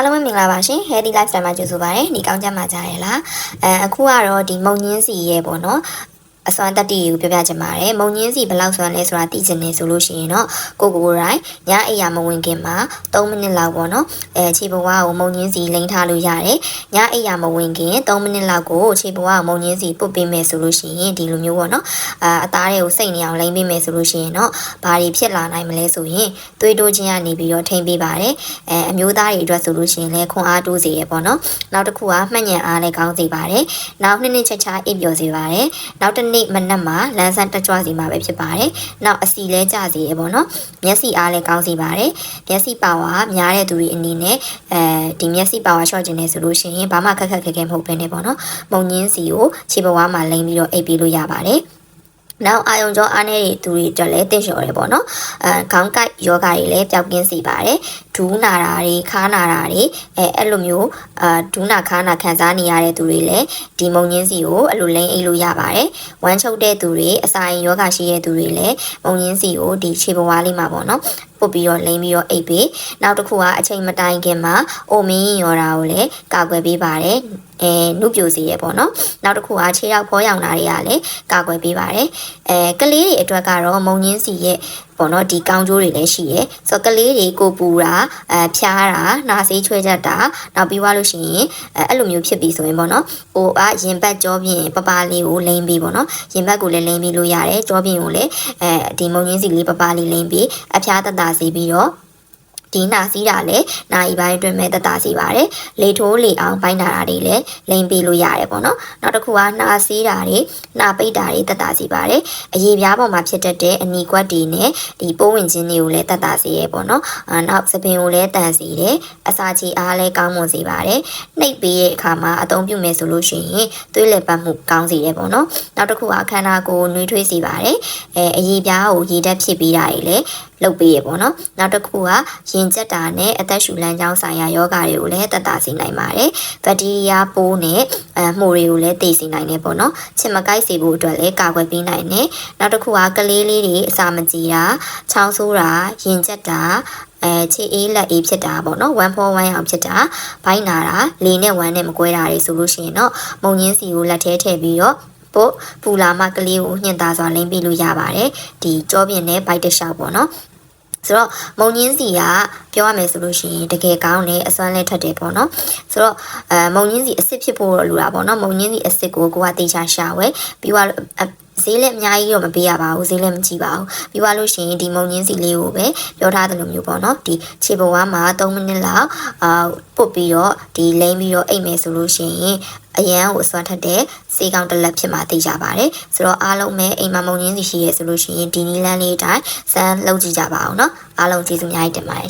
အားလုံးပဲမင်္ဂလာပါရှင် Healthy Lifestyle မှာကြိုဆိုပါရစေ။ဒီကောင်းကြမှာကြရလား။အဲအခုကတော့ဒီမုံညင်းစီရဲ့ပေါ့နော်။ အစွမ်းတက်တီကိုပြောပြချင်ပါတယ်။မုံညင်းစီဘယ်လောက်စွမ်းလဲဆိုတာသိချင်နေဆိုလို့ရှိရင်တော့ကိုကိုကိုယ်တိုင်ညအိယာမဝင်ခင်မှာ3မိနစ်လောက်ပေါ့နော်။အဲခြေဘဝကိုမုံညင်းစီလိမ့်ထားလို့ရတယ်။ညအိယာမဝင်ခင်3မိနစ်လောက်ကိုခြေဘဝကိုမုံညင်းစီပုတ်ပေးမယ်ဆိုလို့ရှိရင်ဒီလိုမျိုးပေါ့နော်။အာအသားတွေကိုစိတ်နေအောင်လိမ့်ပေးမယ်ဆိုလို့ရှိရင်တော့ဘာတွေဖြစ်လာနိုင်မလဲဆိုရင်သွေးတိုးခြင်းကနေပြီးတော့ထိမ့်ပေးပါတယ်။အဲအမျိုးသားတွေအတွက်ဆိုလို့ရှိရင်လည်းခွန်အားတိုးစေရပေါ့နော်။နောက်တစ်ခုကမှတ်ဉဏ်အားလည်းကောင်းစေပါတယ်။နောက်နှစ်နှစ်ချက်ချအိပ်ပျော်စေပါတယ်။နောက်တစ်နေ့မနက်မှာလမ်းဆန်းတက်ကြွစီမှာပဲဖြစ်ပါတယ်။နောက်အစီလဲကျစေရပေါ့နော်။မျက်စိအားလည်းကောင်းစေပါတယ်။မျက်စိပါဝါများတဲ့သူတွေအနေနဲ့အဲဒီမျက်စိပါဝါရှော့ကျင်နေဆိုလို့ရှိရင်ဘာမှခက်ခက်ခဲခဲမဟုတ်ဘဲနဲ့ပေါ့နော်။မုံညင်းစီကိုခြေဘဝမှာလိမ့်ပြီးတော့အိပ်ပေးလို့ရပါတယ်။နောက်အာယုံကြောအားနေတဲ့သူတွေအတွက်လည်းတင့်လျှော်တယ်ပေါ့နော်အဲခေါင်းကိုက် ယောဂါတွေလည်းပျောက်ကင်းစေပါတယ်ဒူးနာတာတွေခါနာတာတွေအဲအဲ့လိုမျိုးအာဒူးနာခါနာခံစားနေရတဲ့သူတွေလည်းဒီမုံညင်းစီကိုအဲ့လိုလိမ့်အိတ်လို့ရပါတယ်ဝမ်းချုပ်တဲ့သူတွေအစာရင်ယောဂါရှိတဲ့သူတွေလည်းမုံညင်းစီကိုဒီခြေဘဝလေးမှာပေါ့နော်ပုတ်ပြီးတော့လိမ့်ပြီးတော့အိပ်ပေးနောက်တစ်ခုကအချိန်မတိုင်ခင်မှာအိုမင်းရော်တာကိုလည်းကာကွယ်ပေးပါတယ်အဲနုပြိုစီရပေါ့နော်နောက်တစ်ခုကခြေထောက်ဖောရောင်တာတွေကလည်းကာကွယ်ပေးပါတယ်အဲကလေးတွေအတွက်ကတော့မုံညင်းစီရဲ့ ပေါ့နော်ဒီကောင်းကျိုးတွေလည်းရှိရယ်ဆိုတော့ကလေးတွေကိုပူတာအဲဖျားတာနှာစေးချွဲကြတာနောက်ပြီးသွားလို့ရှိရင်အဲအဲ့လိုမျိုးဖြစ်ပြီးဆိုရင်ပေါ့နော်ဟိုအရင်ဘတ်ကြောပြင်ပပလေးကိုလိမ့်ပြီးပေါ့နော်ရင်ဘတ်ကိုလည်းလိမ့်ပြီးလို့ရတယ်ကြောပြင်ကိုလည်းအဲဒီမုံညင်းစီလေးပပလေးလိမ့်ပြီးအဖျားတတစီပြီးတော့ ဒီနာစီးတာလည်းနာရီပိုင်းအတွင်းမဲ့တတစီပါတယ်လေထိုးလေအောင်ပိုင်းတာတွေလည်းလိမ့်ပေးလို့ရတယ်ပေါ့နော်နောက်တစ်ခုကနှာစီးတာတွေနှာပိတ်တာတွေတတစီပါတယ်အရေးပြားပေါ်မှာဖြစ်တတ်တဲ့အနီကွက်တွေနဲ့ဒီပိုးဝင်ခြင်းတွေကိုလည်းတတစီရဲပေါ့နော်အာနောက်စပင်ကိုလည်းတန်စီတယ်အစာချီအားလည်းကောင်းမွန်စေပါတယ်နှိပ်ပေးရဲ့အခါမှာအသုံးပြုမယ်ဆိုလို့ရှိရင်သွေးလည်ပတ်မှုကောင်းစေတယ်ပေါ့နော်နောက်တစ်ခုကခန္ဓာကိုယ်နှွေးထွေးစေပါတယ်အဲအရေးပြားကိုရေတက်ဖြစ်ပြီးတာတွေလည်းလုပ်ပေးရပေါ့နော်နောက်တစ်ခုကရင်ကျက်တာနဲ့အသက်ရှူလမ်းကြောင်းဆိုင်ရာယောဂတွေကိုလည်းတက်တာစေနိုင်ပါတယ်ဘက်တီးရီးယားပိုးနဲ့အမှုတွေကိုလည်းသိစေနိုင်တယ်ပေါ့နော်ချင်မကိုက်စေဖို့အတွက်လည်းကာကွယ်ပေးနိုင်တယ်နောက်တစ်ခုကကလေးလေးတွေအစာမကြေတာချောင်းဆိုးတာရင်ကျက်တာအဲခြေအေးလက်အေးဖြစ်တာပေါ့နော်1 for 1အောင်ဖြစ်တာဘိုင်းနာတာလေနဲ့ဝမ်းနဲ့မကွဲတာတွေဆိုလို့ရှိရင်တော့မုံညင်းစီကိုလက်ထဲထည့်ပြီးတော့ပို့ပူလာမကလေးကိုညှင်သားစွာလိမ့်ပြလို့ရပါတယ်ဒီကြောပြင်နဲ့ဘိုက်တစ်လျှောက်ပေါ့နော် ဆိုတော့မုံညင်းစီကပြောရမယ်ဆိုလို့ရှိရင်တကယ်ကောင်းတယ်အစွမ်းလဲထွက်တယ်ပေါ့နော်ဆိုတော့အဲမုံညင်းစီအစ်စ်ဖြစ်ဖို့တော့လိုတာပေါ့နော်မုံညင်းစီအစ်စ်ကိုကိုကတေချာရှာဝဲပြီးတော့ ဈေးလည်းအများကြီးတော့မပေးရပါဘူးဈေးလည်းမကြည့်ပါဘူးပြီးသွားလို့ရှိရင်ဒီမုံညင်းစီလေးကိုပဲပြောထားသလိုမျိုးပေါ့နော်ဒီခြေပေါ်ကမှာ3မိနစ်လောက်အာပုတ်ပြီးတော့ဒီလိမ့်ပြီးတော့အိပ်မယ်ဆိုလို့ရှိရင်အရန်ကိုစွမ်းထက်တဲ့စေကောင်တလက်ဖြစ်မှာသိကြပါတယ်ဆိုတော့အားလုံးပဲအိမ်မှာမုံညင်းစီရှိရဲဆိုလို့ရှိရင်ဒီနီလန်းလေးအတိုင်းစမ်းလုပ်ကြည့်ကြပါအောင်နော်အားလုံးကျေးဇူးအများကြီးတင်ပါတယ်